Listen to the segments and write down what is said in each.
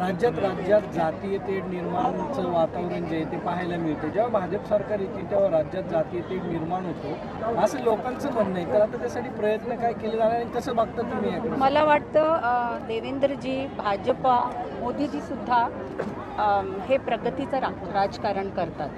राज्यात राज्यात जातीय तेढ निर्माणचं वातावरण जे आहे ते पाहायला मिळतं. जेव्हा भाजप सरकार येते तेव्हा राज्यात जातीय तेढ निर्माण होतो. असं लोकांचं म्हणणं आहे. तर आता त्यासाठी प्रयत्न काय केले जाणार आणि कसं बघता तुम्ही मला वाटतं देवेंद्रजी भाजपा मोदीजी सुद्धा हे प्रगतीचं रा राजकारण करतात.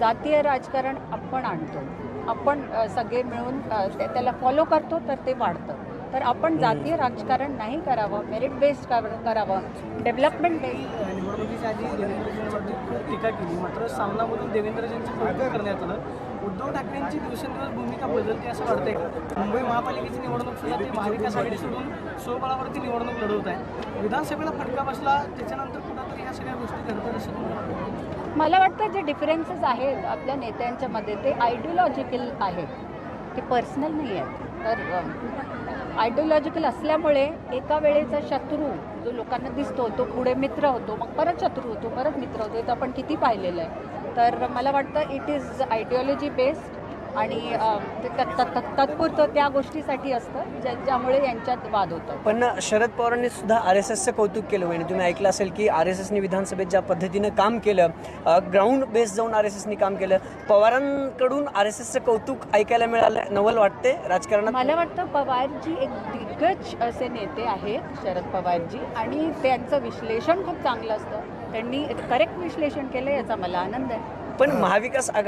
जातीय राजकारण आपण आणतो. आपण सगळे मिळून ते- त्याला फॉलो करतो तर ते वाढतं. तर आपण जातीय राजकारण नाही करावं मेरिट बेस्ड करावं डेव्हलपमेंट बेस्ड निवडणुकीच्या आधी देवेंद्रजींवरती खूप टीका केली. मात्र सामनामधून देवेंद्रजींचं कौतुक करण्यात आलं. उद्धव ठाकरेंची दिवसेंदिवस भूमिका बदलते असं वाटतंय का? मुंबई महापालिकेची निवडणूक सुद्धा ते महाविकास आघाडी सोडून स्वबळावरती निवडणूक लढवत आहे. विधानसभेला फटका बसला त्याच्यानंतर कुठंतरी ह्या सगळ्या गोष्टी घडतात असं? मला वाटतं जे डिफरन्सेस आहेत आपल्या नेत्यांच्या मध्ये ते आयडिओलॉजिकल आहेत. ते पर्सनल नाही आहेत. तर आयडिओलॉजिकल असल्यामुळे एका वेळेचा शत्रू जो लोकांना दिसतो तो पुढे मित्र होतो मग परत शत्रू होतो परत मित्र होतो हे तर आपण किती पाहिलेलं आहे. तर मला वाटतं इट इज आयडिओलॉजी बेस्ड आणि तात्पुरतं त्या गोष्टीसाठी असतं ज्या ज्यामुळे यांच्यात वाद होतात पण शरद पवारांनी सुद्धा आर एस एसचं कौतुक केलं. म्हणजे तुम्ही ऐकलं असेल की आर एस एसनी विधानसभेत ज्या पद्धतीनं काम केलं ग्राउंड बेस जाऊन आर एस एसनी काम केलं पवारांकडून आर एस एसचं कौतुक ऐकायला मिळालं नवल वाटते राजकारणात? मला वाटतं पवारजी एक दिग्गज असे नेते आहेत शरद पवारजी आणि त्यांचं विश्लेषण खूप चांगलं असतं. त्यांनी करेक्ट विश्लेषण केलं याचा मला आनंद आहे. पण महाविकास आघाडी